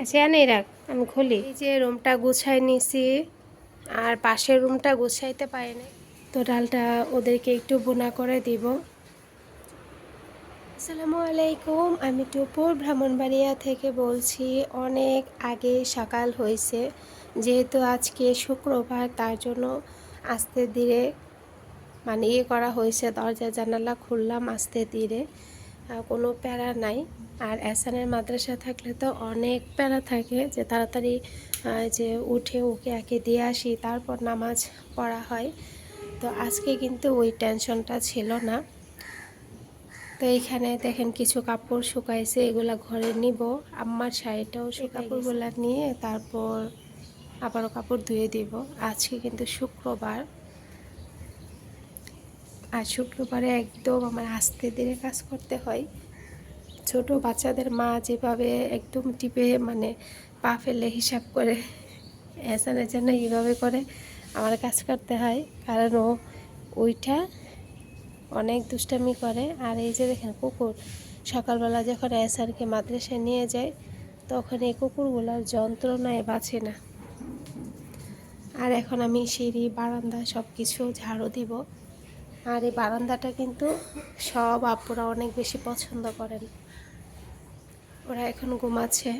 আচ্ছা এনে রাখ, আমি খুলি। এই যে রুমটা গুছাই নিছি, আর পাশের রুমটা গুছাইতে পারি না তো ডালটা ওদেরকে একটু বোনা করে দিব। আসসালামু আলাইকুম, আমি টুপুর ব্রাহ্মণবাড়িয়া থেকে বলছি, অনেক আগে সকাল হয়েছে, যেহেতু আজকে শুক্রবার, তার জন্য আস্তে ধীরে মানে ইয়ে করা হয়েছে, দরজা জানালা খুললাম আস্তে ধীরে কোনো প্যারা নাই। আর এসানের মাদ্রাসা থাকলে তো অনেক প্যারা থাকে যে তাড়াতাড়ি যে উঠে ওকে একে দিয়ে আসি তারপর নামাজ পড়া হয়। তো আজকে কিন্তু ওই টেনশনটা ছিল না। তো এইখানে দেখেন কিছু কাপড় শুকাইছে এগুলা ঘরে নিব। আম্মার শাড়িটাও সেই কাপড়গুলা নিয়ে তারপর আবারও কাপড় ধুয়ে দিব। আজকে কিন্তু শুক্রবার। আর শুক্রবারে একদম আমার আস্তে ধীরে কাজ করতে হয়। ছোট বাচ্চাদের মা যেভাবে একদম টিপে মানে পা ফেলে হিসাব করে এসানের জন্য এইভাবে করে আমার কাজ করতে হয়। কারণ ও ওইটা অনেক দুষ্টামি করে। আর এই যে দেখেন কুকুর, সকালবেলা যখন এসারকে মাদ্রাসায় নিয়ে যায়, তখন এই কুকুরগুলোর যন্ত্রণায় বাঁচে না। আর এখন আমি সিঁড়ি, বারান্দা সব কিছু ঝাড়ু দিব। আর এই বারান্দাটা কিন্তু সব আপুরা অনেক বেশি পছন্দ করেন। ওরা এখন ঘুমাচ্ছে।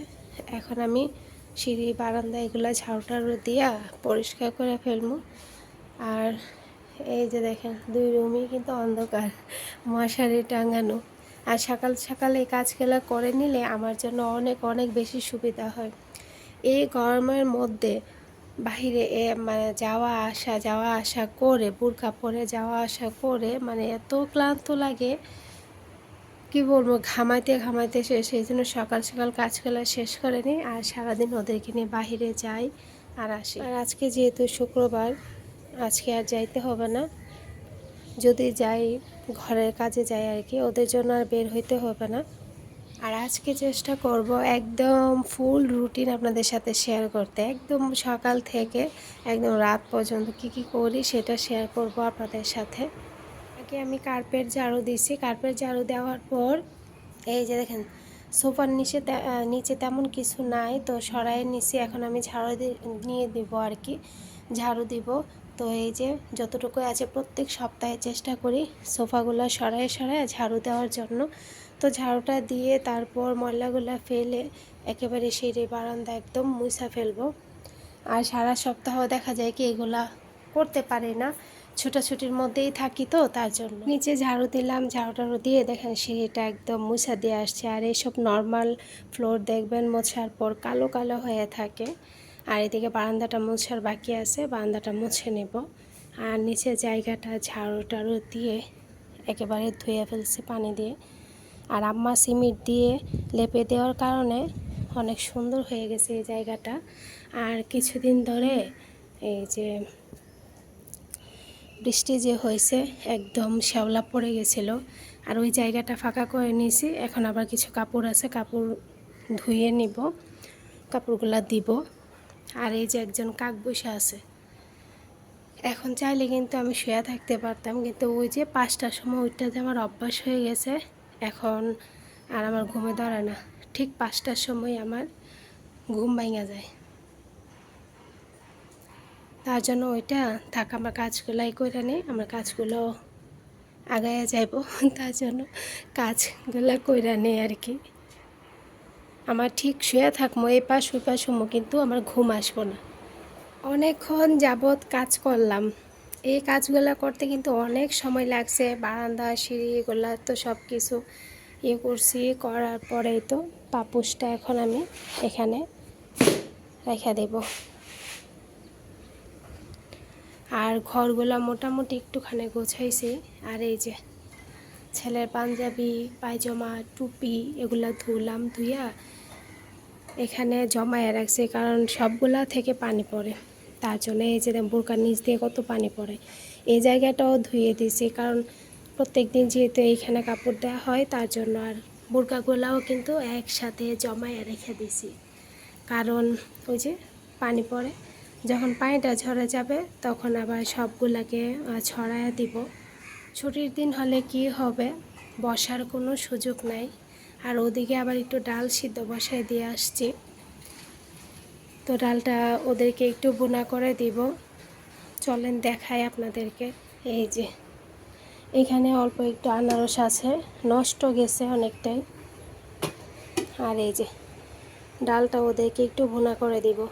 এখন আমি সিঁড়ি, বারান্দা এগুলো টাড়ু দিয়া পরিষ্কার করে ফেলব। আর এই যে দেখেন, দুই রুমই কিন্তু অন্ধকার, মশারি টাঙানো। আর সকাল সকাল এই কাজগুলো করে নিলে আমার জন্য অনেক অনেক বেশি সুবিধা হয়। এই গরমের মধ্যে বাহিরে এ মানে যাওয়া আসা যাওয়া আসা করে বুরকা পরে যাওয়া আসা করে মানে এত ক্লান্ত লাগে কি বলব, ঘামাইতে ঘামাইতে শেষ, সেই জন্য সকাল সকাল কাজগুলো শেষ করে নিই আর সারাদিন ওদেরকে নিয়ে বাহিরে যাই আর আসি। আর আজকে যেহেতু শুক্রবার, আজকে আর যাইতে হবে না। যদি যাই, ঘরের কাজে যাই আর কি, ওদের জন্য আর বের হইতে হবে না। আর আজকে চেষ্টা করব একদম ফুল রুটিন আপনাদের সাথে শেয়ার করতে। একদম সকাল থেকে, একদম রাত পর্যন্ত কি কি করি সেটা শেয়ার করব আপনাদের সাথে। আগে আমি কার্পেট ঝাড়ু দিছি। কার্পেট ঝাড়ু দেওয়ার পর এই যে দেখেন, সোফার নিচে নিচে তেমন কিছু নাই, তো সরাই নিচে এখন আমি ঝাড়ু নিয়ে দিব আর কি, ঝাড়ু দিব। তো এই যে যতটুকু আছে প্রত্যেক সপ্তাহে চেষ্টা করি সোফাগুলো সরাই সরাই ঝাড়ু দেওয়ার জন্য। তো ঝাড়ুটা দিয়ে তারপর ময়লাগুলো ফেলে একেবারে সিঁড়ি বারান্দা একদম মুছা ফেলব। আর সারা সপ্তাহ দেখা যায় কি এগুলা করতে পারি না। ছোটাছুটির মধ্যেই থাকি তো, তার জন্য। নিচে ঝাড়ু দিলাম ঝাড়ু টাড়ু দিয়ে দেখেন সিঁড়িটা একদম মুছা দিয়ে আসছে। আর এইসব নর্মাল ফ্লোর দেখবেন, মোছার পর কালো কালো হয়ে থাকে। আর এদিকে বারান্দাটা মোছার বাকি আছে, বারান্দাটা মুছে নেব। আর নিচে জায়গাটা ঝাড়ু টাড়ু দিয়ে একেবারে ধুয়ে ফেলছে পানি দিয়ে। আর আম্মা সিমেন্ট দিয়ে লেপে দেওয়ার কারণে অনেক সুন্দর হয়ে গেছে এই জায়গাটা। আর কিছুদিন ধরে এই যে বৃষ্টি যে হয়েছে একদম শ্যাওলা পড়ে গেছিল। আর ওই জায়গাটা ফাঁকা করে নিয়েছি। এখন আবার কিছু কাপড় আছে, কাপড় ধুয়ে নিব, কাপড়গুলা দিব। আর এই যে একজন কাক বসে আছে। এখন চাইলে কিন্তু আমি শুয়ে থাকতে পারতাম, কিন্তু ওই যে পাঁচটার সময় ওইটাতে আমার অভ্যাস হয়ে গেছে, এখন আর আমার ঘুমে ধরে না। ঠিক পাঁচটার সময় আমার ঘুম ভাঙা যায়। তার জন্য ওইটা থাক, আমার কাজগুলাই করে নেই, আমার কাজগুলো আগায় যাইব। তার জন্য কাজগুলো কইরা নেই আর কি। আমার ঠিক শুয়ে থাকব এই পাশ ওই পাশ হমো, কিন্তু আমার ঘুম আসব না। অনেকক্ষণ যাবৎ কাজ করলাম। এই কাজগুলো করতে কিন্তু অনেক সময় লাগছে, বারান্দা, সিঁড়ি, এগুলা তো সব কিছু ইয়ে করছি, করার পরেই তো পাপুসটা এখন আমি এখানে রেখে দেবো। আর ঘরগুলো মোটামুটি একটুখানি গোছাইছি। আর এই যে ছেলের পাঞ্জাবি, পায়জামা, টুপি এগুলো ধুলাম, ধুইয়া এখানে জমায়ে রাখছি কারণ সবগুলা থেকে পানি পড়ে। তার জন্য এই যে বোরকার নিচ দিয়ে কত পানি পড়ে। এই জায়গাটাও ধুয়ে দিয়েছি কারণ প্রত্যেক দিন যেহেতু এইখানে কাপড় দেওয়া হয়, তার জন্য আর বোরকাগুলাও কিন্তু একসাথে জমায়ে রেখে দিছি কারণ ওই যে পানি পড়ে। যখন পানিটা ঝরে যাবে, তখন আবার সবগুলাকে ছড়ায় দিব। ছুটির দিন হলে কি হবে, বসার কোনো সুযোগ নাই। আর ওদিকে আবার একটু ডাল সিদ্ধ বসায় দিয়ে আসছি। তো ডালটা ওদেরকে একটু বোনা করে দিব। চলেন দেখাই আপনাদেরকে। এই যে, এখানে অল্প একটু আনারস আছে, নষ্ট গেছে অনেকটাই। আর এই যে, ডালটা ওদেরকে একটু ভুনা করে দিব।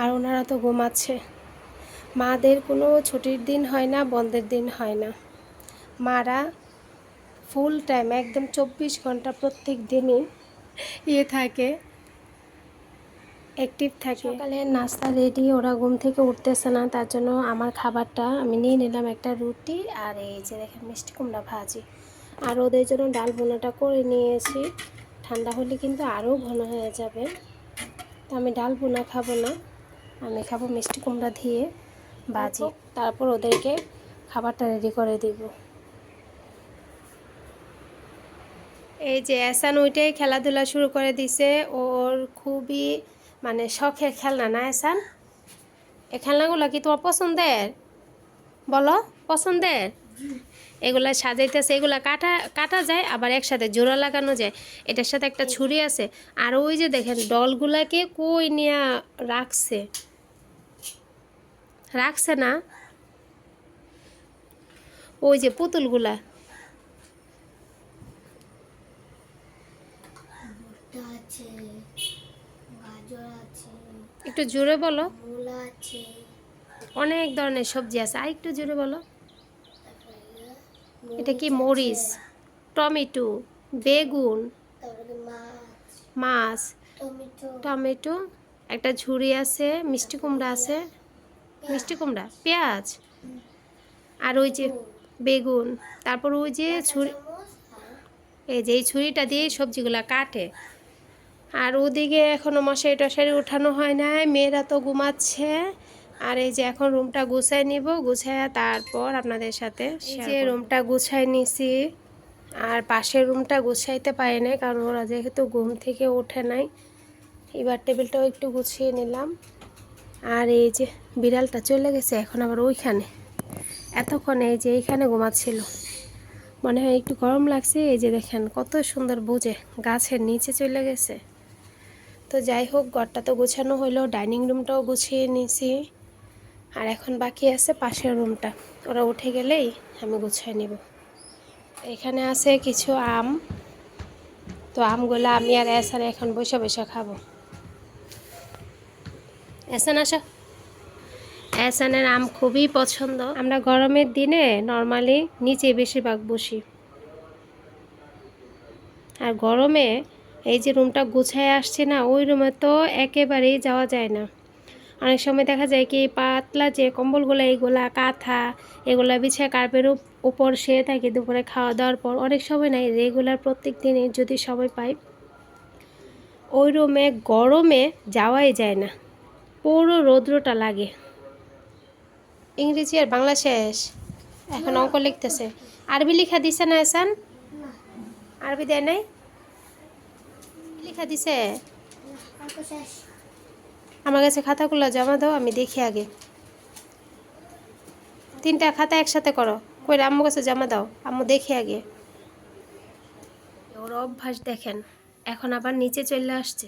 আর ওনারা তো ঘুমাচ্ছে। মাদের কোনো ছুটির দিন হয় না, বন্ধের দিন হয় না। মারা ফুল টাইম একদম চব্বিশ ঘণ্টা প্রত্যেক দিনই ইয়ে থাকে অ্যাক্টিভ থাকে। সকালে নাস্তা রেডি ওরা ঘুম থেকে উঠতেছে না, তার জন্য আমার খাবারটা আমি নিয়ে নিলাম একটা রুটি আর এই যে দেখেন মিষ্টি কুমড়া ভাজি। আর ওদের জন্য ডাল বোনাটা করে নিয়েছি। ঠান্ডা হলে কিন্তু আরও ঘন হয়ে যাবে। তো আমি ডাল বোনা খাব না। আমি খাব মিষ্টি কুমড়া দিয়ে ভাজি তারপর ওদেরকে খাবারটা রেডি করে দিব। এই যে এসান ওইটাই খেলাধুলা শুরু করে দিছে। ওর খুবই মানে শখের খেলনা না এসান এই খেলনাগুলো কি তোমার পছন্দের? বলো, পছন্দের? এগুলা সাজাইতেছে, এগুলা কাটা কাটা যায়, আবার একসাথে জোড়া লাগানো যায়। এটার সাথে একটা ছুরি আছে। আর ওই যে দেখেন, ডলগুলাকে কই নিয়ে রাখছে। রাখছে না। ওই যে পুতুলগুলা। একটু জোরে বলো। অনেক ধরনের সবজি আছে। আর একটু জোরে বলো। এটা কি মরিচ টমেটো বেগুন মাছ। টমেটো একটা ঝুড়ি আছে মিষ্টি কুমড়া আছে। মিষ্টি কুমড়া পেঁয়াজ আর ওই যে বেগুন তারপর ওই যে ছুরি এই যে এই ছুরিটা দিয়ে সবজিগুলা কাটে। আর ওদিকে এখনও মশারি টশারি উঠানো হয় নাই মেয়েরা তো ঘুমাচ্ছে। আর এই যে এখন রুমটা গুছাই নিব গুছায় তারপর আপনাদের সাথে এই যে রুমটা গুছাই নিছি। আর পাশের রুমটা গুছাইতে পারি নাই কারণ ওরা যেহেতু ঘুম থেকে ওঠে নাই এবার টেবিলটাও একটু গুছিয়ে নিলাম। আর এই যে বিড়ালটা চলে গেছে এখন আবার ওইখানে। এতক্ষণ এই যে এইখানে ঘুমাচ্ছিল। মনে হয় একটু গরম লাগছে, এই যে দেখেন কত সুন্দর বুঝে গাছের নিচে চলে গেছে। তো যাই হোক, ঘরটা তো গোছানো হলো ডাইনিং রুমটাও গুছিয়ে নিয়েছি। আর এখন বাকি আছে পাশের রুমটা। ওরা উঠে গেলেই আমি গুছিয়ে নেব। এখানে আছে কিছু আম। তো আমগুলো আমি আর এসার এখন বসে বসে খাব। এসান, আসা। এসানের আম খুবই পছন্দ। আমরা গরমের দিনে নর্মালি নিচে বেশিরভাগ বসি। আর গরমে এই যে রুমটা গুছায় আসছে না, ওই রুমে তো একেবারেই যাওয়া যায় না। অনেক সময় দেখা যায় কি, পাতলা যে কম্বলগুলো, এইগুলা কাঁথা, এগুলা বিছায় কার্পের উপর শুয়ে থাকে দুপুরে খাওয়া দাওয়ার পর, অনেক সময় নাই রেগুলার প্রত্যেক দিনে যদি সবাই পাই, ওই রুমে গরমে যাওয়াই যায় না। পুরো রৌদ্রটা লাগে। ইংরেজি আর বাংলা শেষ। এখন অঙ্ক লিখতেছে। আরবি লিখা দিছে না এসান? আরবি দেয় নাই? লেখা দিছে? আমার কাছে খাতাগুলো জমা দাও আমি দেখি আগে। তিনটা খাতা একসাথে করো। কই আম্মু কাছে জমা দাও আম্মু দেখি আগে। ওর অভ্যাস দেখেন এখন আবার নিচে চলে আসছে।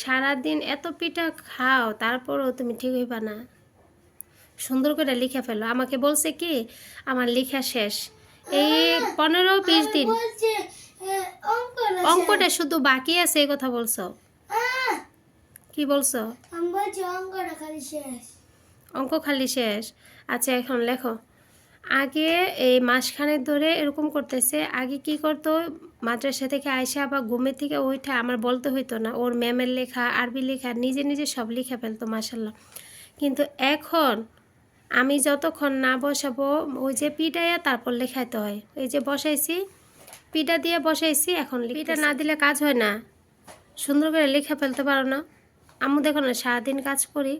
সারাদিন এত পিঠা খাও তারপরও তুমি ঠিক হইবা না। সুন্দর করে লিখে ফেলো। আমাকে বলছে কি আমার লেখা শেষ। এই পনেরো বিশ দিন। অঙ্কটা শুধু বাকি আছে এই কথা বলছো? কি বলছো? অঙ্ক খালি শেষ? আচ্ছা এখন লেখো। আগে এই মাসখানেক ধরে এরকম করতেছে আগে কি করতো? মাদ্রাসা থেকে আইসা আবার ঘুমের থেকে ওইটা আমার বলতে হইতো না, ওর ম্যামের লেখা আরবি লেখা, নিজে নিজে সব লিখে ফেলতো মাসাল্লাহ কিন্তু এখন আমি যতক্ষণ না বসাবো, ওই যে পিটাইয়া তারপর লেখাইতে হয়। এই যে বসাইছি, পিটা দিয়ে বসাইছি, এখন পিটা না দিলে কাজ হয় না। সুন্দর করে লিখে ফেলতে পারো না। আম্মু দেখো না, সারাদিন কাজ করি।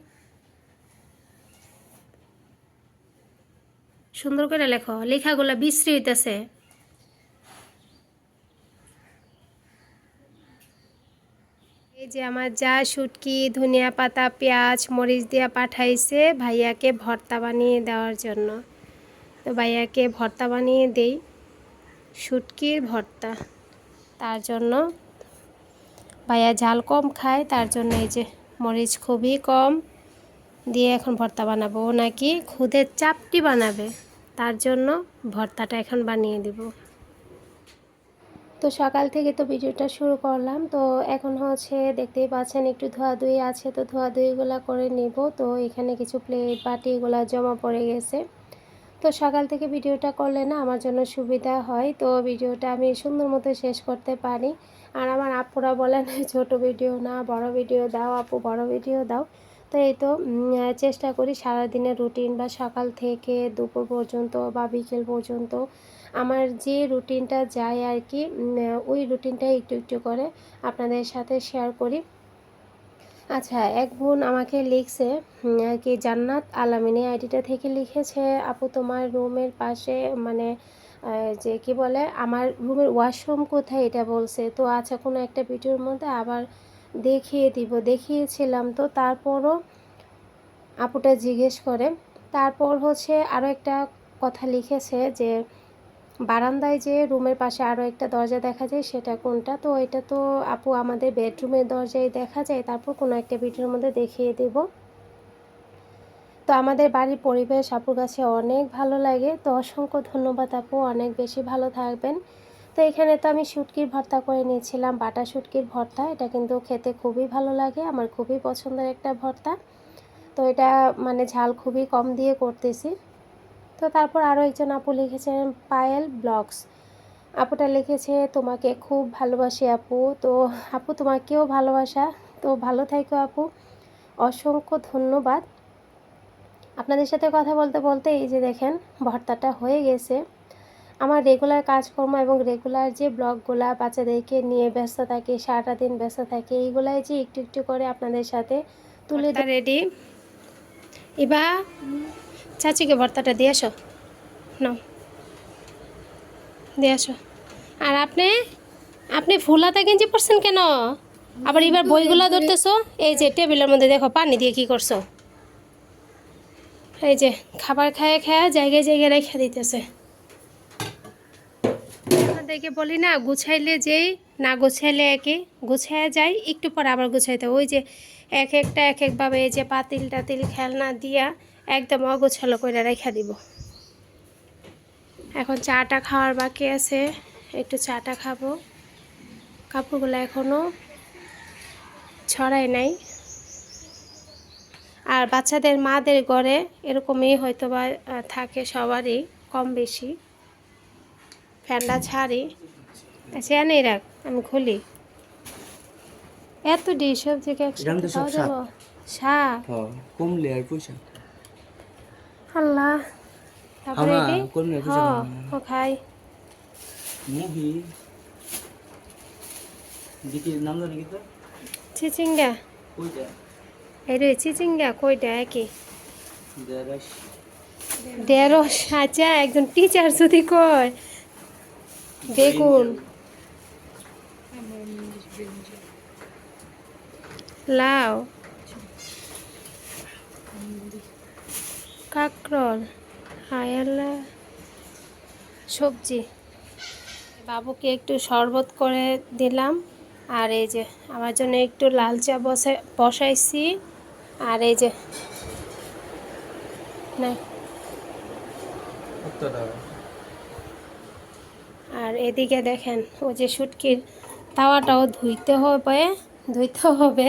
সুন্দর করে লেখো, লেখাগুলো বিশ্রী হইতেছে। যে আমার যা শুটকি, ধনিয়া পাতা, পেঁয়াজ, মরিচ দিয়ে পাঠাইছে ভাইয়াকে ভর্তা বানিয়ে দেওয়ার জন্য। তো ভাইয়াকে ভর্তা বানিয়ে দেই, শুটকির ভর্তা। তার জন্য ভাইয়া ঝাল কম খায়, তার জন্য এই যে মরিচ খুবই কম দিয়ে এখন ভর্তা বানাবো। ও নাকি খুদের চাপটি বানাবে, তার জন্য ভর্তাটা এখন বানিয়ে দেব। তো সকাল থেকে তো ভিডিওটা শুরু করলাম। তো এখন হচ্ছে দেখতেই পাচ্ছেন একটু ধোয়াধুয়ি আছে, তো ধোয়াধুয়িগুলো করে নেব। তো এখানে কিছু প্লেট বাটি এগুলো জমা পড়ে গেছে। তো সকাল থেকে ভিডিওটা করলে না আমার জন্য সুবিধা হয়। তো ভিডিওটা আমি সুন্দর মতো শেষ করতে পারি। আর আমার আপুরা বলেন, ছোট ভিডিও না, বড় ভিডিও দাও আপু, বড় ভিডিও দাও। তো এই তো চেষ্টা করি সারাদিনের রুটিন বা সকাল থেকে দুপুর পর্যন্ত বা বিকেল পর্যন্ত আমার যে রুটিনটা যায় আর কি ওই রুটিনটা একটু একটু করে আপনাদের সাথে শেয়ার করি। আচ্ছা এক বোন আমাকে লিখছে আর কি, জান্নাত আলামিনী আইডিটা থেকে লিখেছে, আপু, তোমার রুমের পাশে মানে যে কি বলে, আমার রুমের ওয়াশরুম কোথায়? এটা বলছে। তো আচ্ছা কোনো একটা ভিডিওর মধ্যে আবার দেখিয়ে দিব। দেখিয়েছিলাম তো, তারপরও আপুটা জিজ্ঞেস করে। তারপর হচ্ছে আরও একটা কথা লিখেছে যে বারান্দায় যে রুমের পাশে আরও একটা দরজা দেখা যায়, সেটা কোনটা? তো এটা তো আপু আমাদের বেডরুমের দরজায় দেখা যায়, তারপর কোনো একটা ভিডিওর মধ্যে দেখিয়ে দেব। তো আমাদের বাড়ির পরিবেশ আপুর কাছে অনেক ভালো লাগে, তো অসংখ্য ধন্যবাদ আপু, অনেক বেশি ভালো থাকবেন। তো এখানে তো আমি শুটকির ভর্তা করে নিয়েছিলাম, বাটা শুটকির ভর্তা, এটা কিন্তু খেতে খুবই ভালো লাগে, আমার খুবই পছন্দের একটা ভর্তা। তো এটা মানে ঝাল খুবই কম দিয়ে করতেছি। তো তারপর আরও একজন আপু লিখেছেন পায়েল ব্লগস। আপুটা লিখেছে তোমাকে খুব ভালোবাসি আপু। তো আপু তোমাকেও ভালোবাসা। তো ভালো থাকো আপু। অসংখ্য ধন্যবাদ। আপনাদের সাথে কথা বলতে বলতে এই যে দেখেন ভর্তাটা হয়ে গেছে। আমার রেগুলার কাজকর্ম এবং রেগুলার যে ব্লগগুলা বাচ্চাদেরকে নিয়ে ব্যস্ত থাকি সারাটা দিন ব্যস্ত থাকি এইগুলাই যে একটু একটু করে আপনাদের সাথে তুলে রেডি এবা চাচিকে ভর্তাটা দিয়ে আসো। নাও। দিয়ে আসো। আর আপনি আপনি ফুলাতে গেঞ্জি পরছেন কেন? আবার এবার বইগুলো ধরতেছো? এই যে টেবিলের মধ্যে দেখো পানি দিয়ে কি করছ? এই যে খাবার খায় খায় জায়গায় জায়গায় রেখে দিতেছে। আপনাদেরকে বলি না গুছাইলে যেই না গুছাইলে একে। গুছাইয়া যায় একটু পর আবার গুছাইতে ওই যে এক একটা এক একভাবে এই যে পাতিল টাতিল খেলনা দিয়া একদম অগোছালো করে রেখে দিব। এখন চাটা খাওয়ার বাকি আছে একটু চাটা খাব। কাপড়গুলো এখনও ছড়াই নাই। আর বাচ্চাদের মাদের ঘরে এরকমই হয়তো বা থাকে সবারই কম বেশি। ফ্যানটা ছাড়ি। আচ্ছা এনেই রাখ আমি খুলি। এত ডি এরকম একসাথে খাওয়া যাব? শাক। হ্যাঁ কমলে আর পয়সা আল্লাহ তারপরে হামা, এটি? কোন মেয়ে হ পয়সা পাবো না? ও খাই। মুভি। দিকির নাম জানি কি তো চিচিঙ্গা। ওইটা এই রে চিচিঙ্গা কইটা একই দেড়াশ। ঢেঁড়স আচ্ছা একজন টিচার যদি কয়। বেগুন। লাউ কাকরল আয়ালা সবজি। বাবুকে একটু শরবত করে দিলাম। আর এই যে আমার জন্য একটু লাল চা বসে বসাইছি। আর এই যে না। আর এদিকে দেখেন ও যে শুটকির তাওয়াটাও ধুইতে হবে ধুইতে হবে।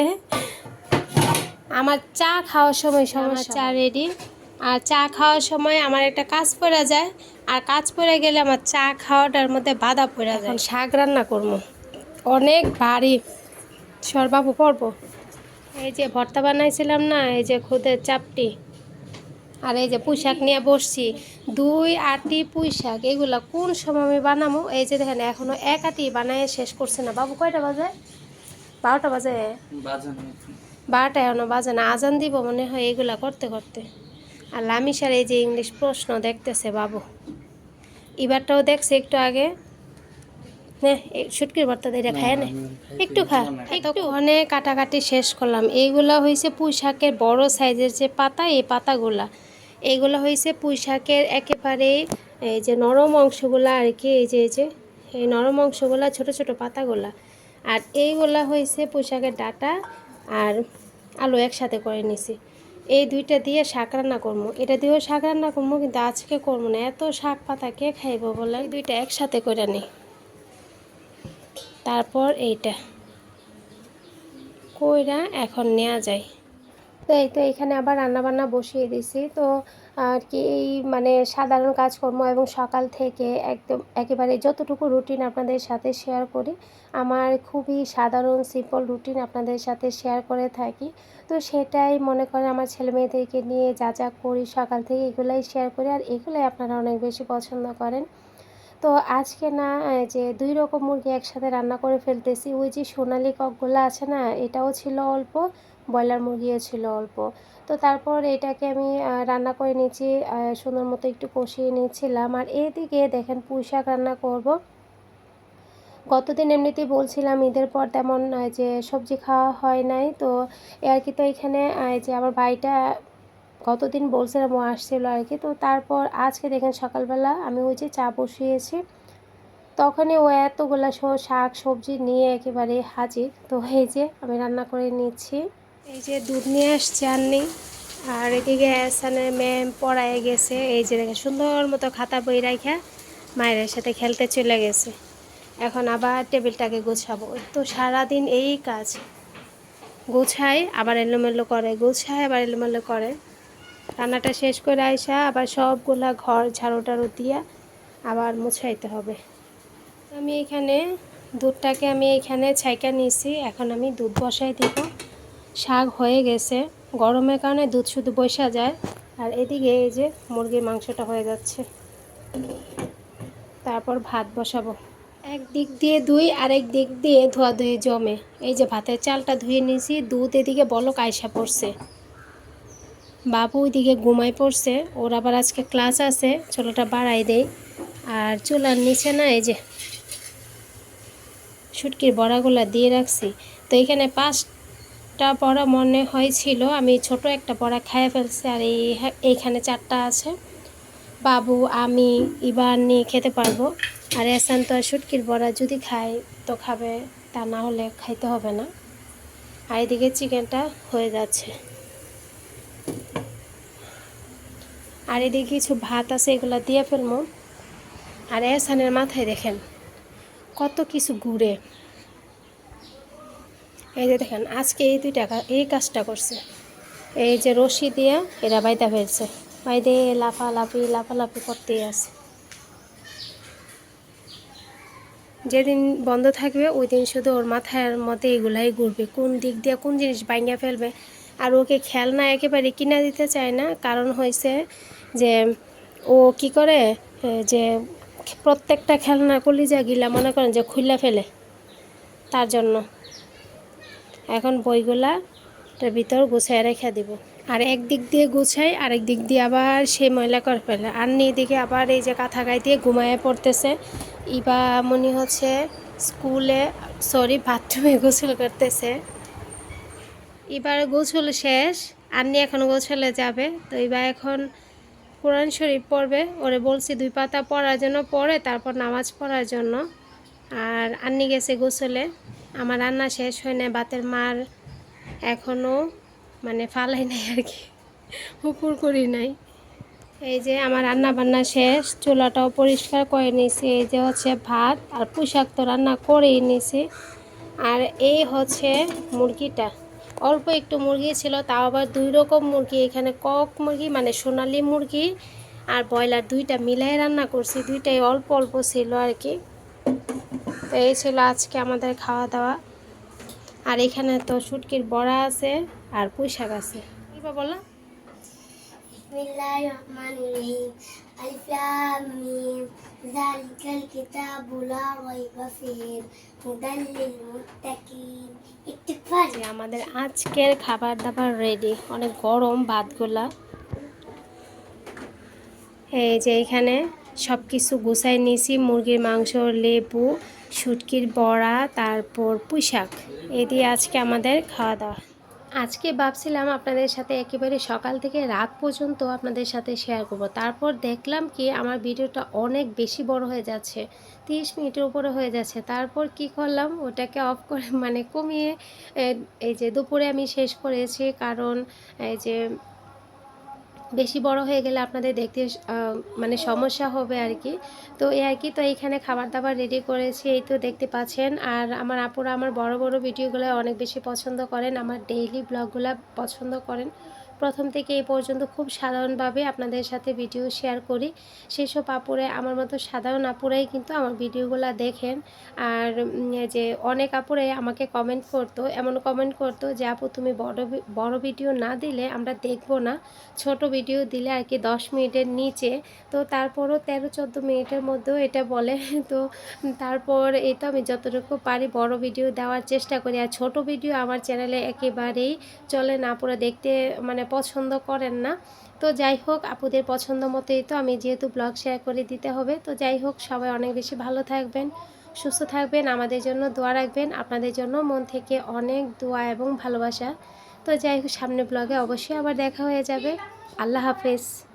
আমার চা খাওয়ার সময় সময় চা রেডি আর চা খাওয়ার সময় আমার একটা কাজ পড়ে যায়। আর কাজ পড়ে গেলে আমার চা খাওয়াটার মধ্যে বাধা পড়ে যায়। এখন শাক রান্না করব। অনেক ভারী সরবাবু পড়ব এই যে ভর্তা বানাইছিলাম না এই যে খুদের চাপটি। আর এই যে পুঁই শাক নিয়ে বসছি। দুই আটি পুঁই শাক এগুলা কোন সময় আমি বানাবো? এই যে দেখেন এখনও এক আটি বানায় শেষ করছে না। বাবু কয়টা বাজে? বারোটা বাজে। বারোটা এখনও বাজে না। আজান দিব মনে হয় এগুলা করতে করতে। আর লামিসার এই যে ইংলিশ প্রশ্ন দেখতেছে বাবু। এবারটাও দেখছে একটু আগে। হ্যাঁ এই শুটকির ভর্তা দিয়ে খায় না একটু খা একটু। অনেক কাটাকাটি শেষ করলাম। এইগুলা হয়েছে পুঁই শাকের বড় সাইজের যে পাতা এই পাতাগুলা। এইগুলো হয়েছে পুঁই শাকের একেবারে এই যে নরম অংশগুলো আর কি এই যে এই যে এই নরম অংশগুলো ছোট ছোট পাতাগুলা। আর এইগুলা হয়েছে পুঁই শাকের ডাটা আর আলু একসাথে করে নিছি। এই দুইটা দিয়ে শাক রান্না করব। এটা দিয়েও শাক রান্না করব, কিন্তু আজকে করব না। এত শাক পাতা কে খাইব বলে দুইটা একসাথে করে নিই তারপর এইটা। কইরা এখন নেওয়া যায়। তো এই তো এখানে আবার রান্নাবান্না বসিয়ে দিছি। তো আর কি এই মানে সাধারণ কাজকর্ম এবং সকাল থেকে একদম একেবারে যতটুকু রুটিন আপনাদের সাথে শেয়ার করি, আমার খুবই সাধারণ সিম্পল রুটিন আপনাদের সাথে শেয়ার করে থাকি। তো সেটাই মনে করেন আমার ছেলে মেয়েদেরকে নিয়ে যা যা করি, সকাল থেকে এগুলাই শেয়ার করি আর এগুলাই আপনারা অনেক বেশি পছন্দ করেন। তো আজকে না যে দুই রকম মুরগি একসাথে রান্না করে ফেলতেছি, ওই যে সোনালি ককগুলো আছে না, এটাও ছিল অল্প ব্রয়লার মুরগিও ছিল অল্প। তো তারপর এটাকে আমি রান্না করে নিয়েছি সুন্দর মতো একটু কষিয়ে নিয়েছিলাম। আর এদিকে দেখেন পুঁই শাক রান্না করব। গতদিন এমনিতেই বলছিলাম ঈদের পর তেমন যে সবজি খাওয়া হয় নাই। তো আর কি, তো এখানে যে আমার ভাইটা গতদিন বলছিলাম ও আসছিল আর কি। তো তারপর আজকে দেখেন সকালবেলা আমি ওই যে চা বসিয়েছি। তখনই ও এতগুলা শাক, সবজি নিয়ে একেবারে হাজির। তো এই যে আমি রান্না করে নিচ্ছি। এই যে দুধ নিয়ে আসছে আননি, আর এদিকে এসানের ম্যাম পড়ায় গেছে। এই যে দেখে সুন্দর মতো খাতা বই রাখা মায়ের সাথে খেলতে চলে গেছে। এখন আবার টেবিলটাকে গোছাবো। তো সারাদিন এই কাজ। গোছায়, আবার এলোমেলো করে, গোছায়, আবার এলোমেলো করে। রান্নাটা শেষ করে আইসা আবার সবগুলা ঘর ঝাড়ু টাড়ু দিয়া আবার মুছাইতে হবে। আমি এখানে দুধটাকে আমি এখানে ছাইকা নিয়েছি এখন আমি দুধ বসাই দিব। শাক হয়ে গেছে। গরমের কারণে দুধ শুধু বসা যায়। আর এদিকে এই যে মুরগির মাংসটা হয়ে যাচ্ছে। তারপর ভাত বসাবো। এক দিক দিয়ে ধুই, আরেক দিক দিয়ে ধোয়া ধুয়ে জমে। এই যে ভাতের চালটা ধুয়ে নিয়েছি, দুধ এদিকে বলক আয়সা পড়ছে। বাবু ওইদিকে ঘুমাই পড়ছে। ওর আবার আজকে ক্লাস আছে, চুলোটা বাড়াই দেই। আর চুলার নিচে না এই যে শুটকির বড়াগুলা দিয়ে রাখছি। তো এখানে পাঁচটা বড়া মনে হয়েছিল। আমি ছোট একটা বড়া খেয়ে ফেলছি আর এই এইখানে চারটা আছে। বাবু, আমি ইবার নিয়ে খেতে পারব। আর এসান তো শুটকির বড়া যদি খায় তো খাবে, তা না হলে খাইতে হবে না। আর এদিকে চিকেনটা হয়ে যাচ্ছে। আর এদিকে কিছু ভাত আছে, এগুলো দিয়ে ফেলব। আর এসানের মাথায় দেখেন, কত কিছু ঘুরে। এই যে দেখেন, আজকে এই দুই টাকা এই কাজটা করছে। এই যে রশি দিয়ে এরা বাইদা ফেলছে। বাইদে লাফালাফি লাফালাফি করতেই আছে। যেদিন বন্ধ থাকবে, ওই দিন শুধু ওর মাথার মধ্যে এগুলাই ঘুরবে। কোন দিক দিয়ে কোন জিনিস ভাঙিয়া ফেলবে। আর ওকে খেলনা একেবারে কিনা দিতে চায় না। কারণ হয়েছে যে, ও কি করে? যে প্রত্যেকটা খেলনা কলিজা গিলা মনে করেন যে খুললা ফেলে। তার জন্য। এখন বইগুলা তার ভিতর গুছাই রেখে দিব। আর এক দিক দিয়ে গুছাই আরেক দিক দিয়ে আবার সেই ময়লা করে ফেলে। আর দিকে আবার এই যে কাঁথা গায়ে দিয়ে ঘুমায় পড়তেছে। ইবা মনে হচ্ছে স্কুলে সরি বাথরুমে গোসল করতেছে। এবার গোসল শেষ, আন্নি এখন গোসলে যাবে। তো এবার এখন কোরআন শরীফ পড়বে। ওরে বলছি দুই পাতা পড়ার জন্য পড়ে, তারপর নামাজ পড়ার জন্য। আর আন্নি গেছে গোসলে। আমার রান্না শেষ হয় না বাতের মার এখনও মানে ফালাই নাই আর কি, উপর করি নাই। এই যে আমার রান্না বান্না শেষ, চুলাটাও পরিষ্কার করে নিয়েছি, এই যে হচ্ছে ভাত আর পোশাক তো রান্না করেই নিয়েছি। আর এই হচ্ছে মুরগিটা, অল্প একটু মুরগি ছিল, তাও আবার দুই রকম মুরগি, এখানে কক মুরগি মানে সোনালি মুরগি আর ব্রয়লার দুইটা মিলাই রান্না করছি, দুইটাই অল্প অল্প ছিল আর কি। তো এই ছিল আজকে আমাদের খাওয়া দাওয়া আর এখানে তো শুটকির বড়া আছে আর পুঁই শাক আছে। বলো? আমাদের আজকের খাবার দাবার রেডি অনেক গরম ভাতগুলা। এই যে এখানে সব কিছু গুছাই নিয়েছি। মুরগির মাংস লেবু শুটকির বড়া, তারপর পুঁইশাক। এ দিয়ে আজকে আমাদের খাওয়া দাওয়া। আজকে ভাবছিলাম আপনাদের সাথে একেবারে সকাল থেকে রাত পর্যন্ত আপনাদের সাথে শেয়ার করব। তারপর দেখলাম কি আমার ভিডিওটা অনেক বেশি বড় হয়ে যাচ্ছে। তিরিশ মিনিটের উপরে হয়ে যাচ্ছে। তারপর কি করলাম? ওটাকে অফ করে মানে কমিয়ে এই যে দুপুরে আমি শেষ করেছি। কারণ, এই যে বেশি বড় হয়ে গেলে আপনাদের দেখতে মানে সমস্যা হবে আর কি। তো এই আর কি, তো এইখানে খাবার দাবার রেডি করেছি, এই তো দেখতে পাচ্ছেন। আর আমার আপুরা, আমার বড় বড় ভিডিওগুলো অনেক বেশি পছন্দ করেন, আমার ডেইলি ব্লগগুলো পছন্দ করেন। প্রথম থেকে এই পর্যন্ত খুব সাধারণভাবে আপনাদের সাথে ভিডিও শেয়ার করি। সেসব আপুরে, আমার মতো সাধারণ আপুরাই কিন্তু আমার ভিডিওগুলো দেখেন। আর যে অনেক আপুরে আমাকে কমেন্ট করতো, এমন কমেন্ট করতো যে, আপু, তুমি বড় বড় ভিডিও না দিলে আমরা দেখব না। ছোট ভিডিও দিলে আর কি দশ মিনিটের নিচে। তো তারপরও তেরো, চোদ্দ মিনিটের মধ্যেও এটা বলে। তো তারপর এই তো আমি যতটুকু পারি বড় ভিডিও দেওয়ার চেষ্টা করি। আর ছোট ভিডিও আমার চ্যানেলে একেবারেই চলে না। পুরো দেখতে মানে পছন্দ করেন না। তো যাই হোক, আপুদের পছন্দ মতোই তো আমি যেহেতু ব্লগ শেয়ার করে দিতে হবে। তো যাই হোক, সবাই অনেক বেশি ভালো থাকবেন, সুস্থ থাকবেন, আমাদের জন্য দোয়া রাখবেন। আপনাদের জন্য মন থেকে অনেক দোয়া এবং ভালোবাসা। তো যাই হোক, সামনে ব্লগে অবশ্যই আবার দেখা হয়ে যাবে। আল্লাহ হাফেজ।